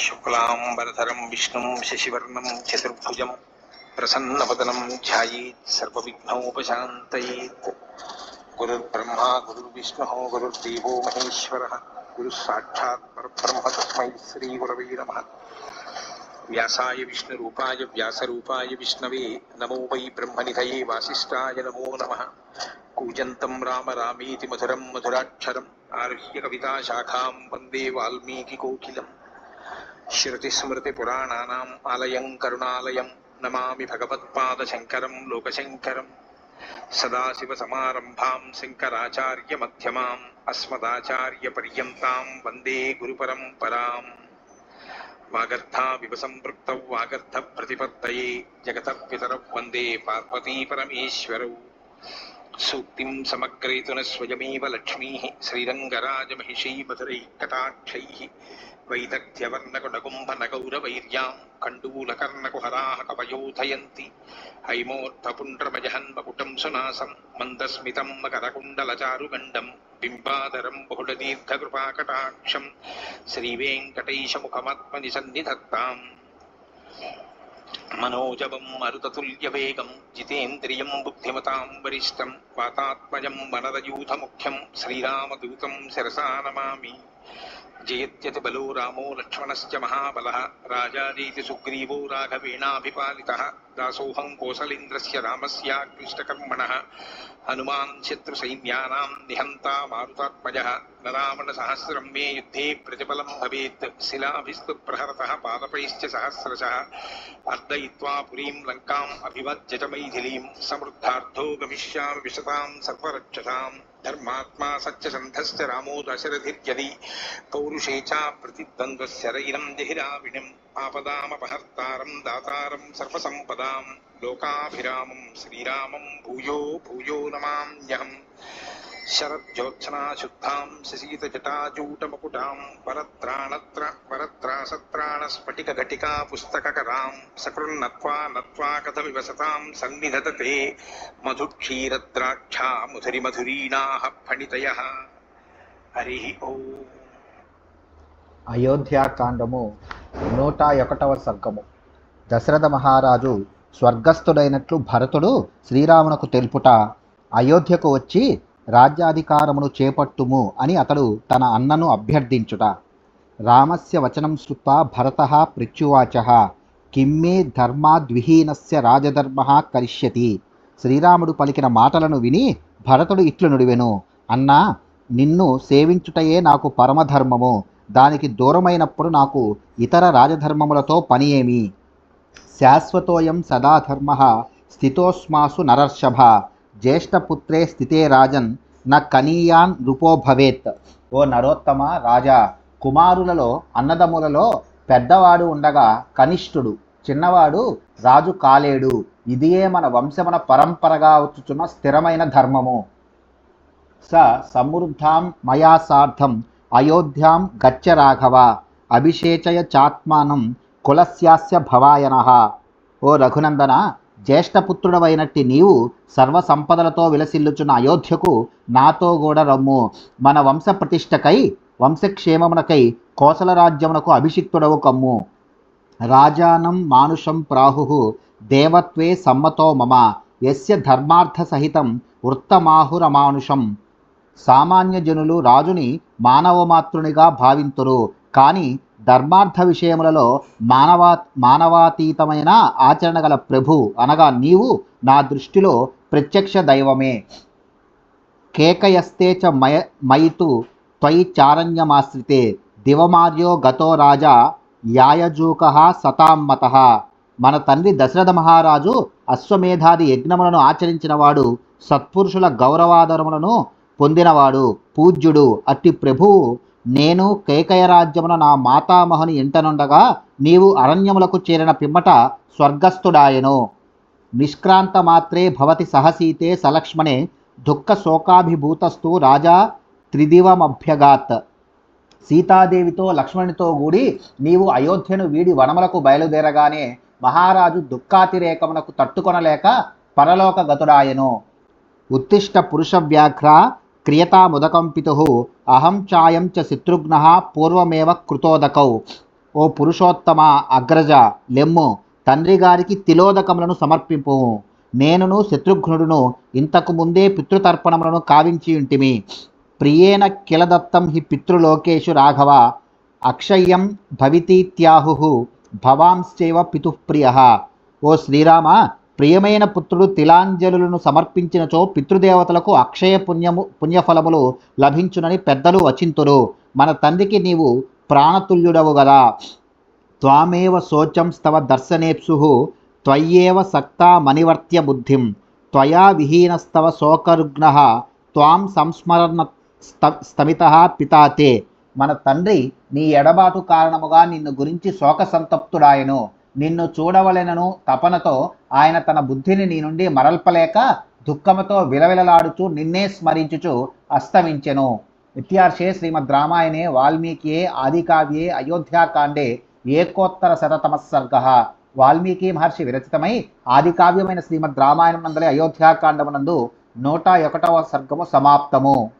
शुक्लांबरधर विष्णु, शशिवर्ण, चतुर्भुज प्रसन्नपदनं ध्यायेत् ध्यानोपात गुरुर्ब्रह्मा, गुरुर्विष्णुः, गुरुर्देवो महेश्वरः, गुरुस्साक्षात् परब्रह्म तस्म श्रीगुरव नमः। व्यासाय विष्णुरूपाय, व्यासरूपाय विष्णवे, नमो वै ब्रह्मनिधये वासिष्ठाय नमो नमः। कूजन्तं राम मधुरम मधुरं मधुराक्षरम् आरुह्य कविताशाखां वंदे वाल्मीकिकोकिलम्। వందే వాల్మీకికోకిలం ఆలయం కరుణాలయం నమామి భగవత్పాదశంకరం లోకశంకరం సదాశివసమారంభాం శంకరాచార్యమధ్యమాम् అస్మదాచార్యపర్యంతాం వందే గురుపరంపరాం వాగర్థావివ సంపృక్త వాగర్థ ప్రతిపత్తయే జగతపితరౌ వందే పార్వతీపరమేశ్వరౌ సూక్తిం సమగ్రయతున స్వయమేవ లక్ష్మీ శ్రీరంగరాజమహిషీ మధురైः కటాక్షైः వైదగ్ధ్యవర్ణకుడగుంభనగౌరవైర్యాం కండూలకర్ణకుహరాः కవయోధయంతి హైమోర్థపుండ్రమజహన్మకుటం సునాసం మందస్మితం మకరకుండలచారుగండం బింబాదరం బహుళదీర్ఘకృపాకటాక్షం శ్రీవేంకటేశముఖమాత్మని సన్నిధత్తాం మనోజవం మరుతతుల్యవేగం జితేంద్రియం బుద్ధిమతాం వరిష్టం వాతాత్మజం వనరయూథముఖ్యం శ్రీరామదూతం శిరసా నమామి జయత్యతి బలో రామో లక్ష్మణశ్చ మహాబల రాజాదీతి సుగ్రీవో రాఘవేణాభిపాలిత దాసోహం కోసలేంద్రస్య రామస్యాక్లిష్టకర్మణ హనుమాన్ శత్రుసైన్యానాం మారుతాత్మజ నరామణ సహస్రం మే యుద్ధే ప్రతిఫలం భవేత్ శిలాభిస్తు ప్రహరత పాదపైశ్చ సహస్రశ అర్ధ అర్దయిత్వా పురీం లంకాం అభివజ్య చ సమృద్ధార్థో గమిష్యామి విశతాం సర్వరక్షసాం ధర్మాత్మా సత్యసంధశ్చ రామో దశరథిర్యది పౌరుషే చ ప్రతిద్వంద్వశరైరం జహిరావిణిం ఆపదామపహర్తారం దాతారం సర్వసంపదాం లోకాభిరామం శ్రీరామం భూయో భూయో నమామ్యహం శరజ్యోత్సనాశుద్ధాం శశీతజటాజూటమకుటాం వరత్రాణత్ర వరత్రాసత్రాణస్ఫటికఘటికా పుస్తకకరాం సకృన్నత్వా నత్వా కథమివ సతాం సన్నిధతతే మధుక్షీరద్రాక్షా ముధురిమధురీణాః ఫణితయः హరి ఓం అయోధ్యాకాండము నూట ఒకటవ సర్గము. దశరథ మహారాజు స్వర్గస్థుడైనట్లు భరతుడు శ్రీరామునకు తెలుపుట అయోధ్యకు వచ్చి రాజ్యాధికారమును చేపట్టుము అని అతడు తన అన్నను అభ్యర్థించుట. రామస్య వచనం శ్రుత్వా భరత పృచ్యువాచ కిమ్మే ధర్మాద్విహీనస్య రాజధర్మ కరిష్యతి. శ్రీరాముడు పలికిన మాటలను విని భరతుడు ఇట్లు నుడివెను. అన్నా నిన్ను సేవించుటయే నాకు పరమధర్మము. దానికి దూరమైనప్పుడు నాకు ఇతర రాజధర్మములతో పని ఏమి శాశ్వతోయం సదాధర్మ స్థితోస్మాసు నరర్షభ. జ్యేష్ఠపుత్రే స్థితే రాజన్ న కనీయాన్ రూపో భవేత్. ఓ నరోత్తమ రాజా కుమారులలో అన్నదములలో పెద్దవాడు ఉండగా కనిష్ఠుడు చిన్నవాడు రాజు కాలేడు. ఇదియే మన వంశమున పరంపరగా వచ్చుచున్న స్థిరమైన ధర్మము. స సమృద్ధాం మయా సార్థం అయోధ్యాం గచ్చ రాఘవ అభిషేచయ చాత్మానం కులస్యాస్య భవాయన. ఓ రఘునందన జ్యేష్ఠపుత్రుడవైనట్టి నీవు సర్వసంపదలతో విలసిల్లుచున్న అయోధ్యకు నాతో కూడా రమ్ము. మన వంశ ప్రతిష్టకై వంశక్షేమమునకై కోసల రాజ్యమునకు అభిషిక్తుడవు కమ్ము. రాజానం మానుషం ప్రాహు దేవత్వే సమ్మతో మమ. యస్య ధర్మార్థ సహితం వృత్తమాహురమానుషం. సామాన్య జనులు రాజుని మానవమాతృనిగా భావింతురు. కానీ ధర్మార్థ విషయములలో మానవా మానవాతీతమైన ఆచరణ గల ప్రభు అనగా నీవు నా దృష్టిలో ప్రత్యక్ష దైవమే. కేకయస్తే చ మయ మయితు త్వయి చారణ్యమాశ్రితే. దివమార్యో గతో రాజా యాయజూక సతామ్మత మన తండ్రి దశరథ మహారాజు అశ్వమేధాది యజ్ఞములను ఆచరించినవాడు సత్పురుషుల గౌరవాదరములను పొందినవాడు పూజ్యుడు అట్టి ప్రభువు నేను కేకయ రాజ్యమున నా మాతామహుని ఇంటనుండగా నీవు అరణ్యములకు చేరిన పిమ్మట స్వర్గస్థుడాయను. నిష్క్రాంత మాత్రే భవతి సహసీతే సలక్ష్మణే దుఃఖ శోకాభిభూతస్తు రాజా త్రిదివమభ్యగాత్. సీతాదేవితో లక్ష్మణునితో కూడి నీవు అయోధ్యను వీడి వనములకు బయలుదేరగానే మహారాజు దుఃఖాతిరేకమునకు తట్టుకొనలేక పరలోక గతుడాయను ఉత్తిష్ట పురుష వ్యాఘ్ర క్రియతాముదకం పితు అహం చాయం చ శత్రుఘ్న పూర్వమేవ కృతోదకౌ. ఓ పురుషోత్తమ అగ్రజ లెమ్ము తండ్రి గారికి తిలోదకములను సమర్పింపు. నేనును శత్రుఘ్నుడును ఇంతకు ముందే పితృతర్పణములను కావించి ఉంటిమి ప్రియేణ కిలదత్తం హి పితృలోకేషు రాఘవ అక్షయ్యం భవితీత్యాహు భవాంశ్చైవ పితుఃప్రియ. ఓ శ్రీరామ ప్రియమైన పుత్రుడు తిలాంజలులను సమర్పించినచో పితృదేవతలకు అక్షయ పుణ్యము పుణ్యఫలములు లభించునని పెద్దలు వచింతురు. మన తండ్రికి నీవు ప్రాణతుల్యుడవు గదా. త్వామేవ శోచం స్తవ దర్శనేప్సు త్వయ్యేవ సక్తా మణివర్త్య బుద్ధిం. త్వయా విహీనస్తవ శోకరుగ్న త్వాం సంస్మరణ స్త స్థమిత పితాతే. మన తండ్రి నీ ఎడబాటు కారణముగా నిన్ను గురించి శోకసంతప్తుడాయను. నిన్ను చూడవలెనను తపనతో ఆయన తన బుద్ధిని నీ నుండి మరల్పలేక దుఃఖముతో విలవిలలాడుచు నిన్నే స్మరించుచు అస్తమించెను. ఇత్యార్షే శ్రీమద్ రామాయణే వాల్మీకియే ఆదికావ్యే అయోధ్యాకాండే ఏకోత్తర శతతమ సర్గ. వాల్మీకి మహర్షి విరచితమై ఆదికావ్యమైన శ్రీమద్ రామాయణం నందలి అయోధ్యాకాండమునందు నూట ఒకటవ సర్గము సమాప్తము.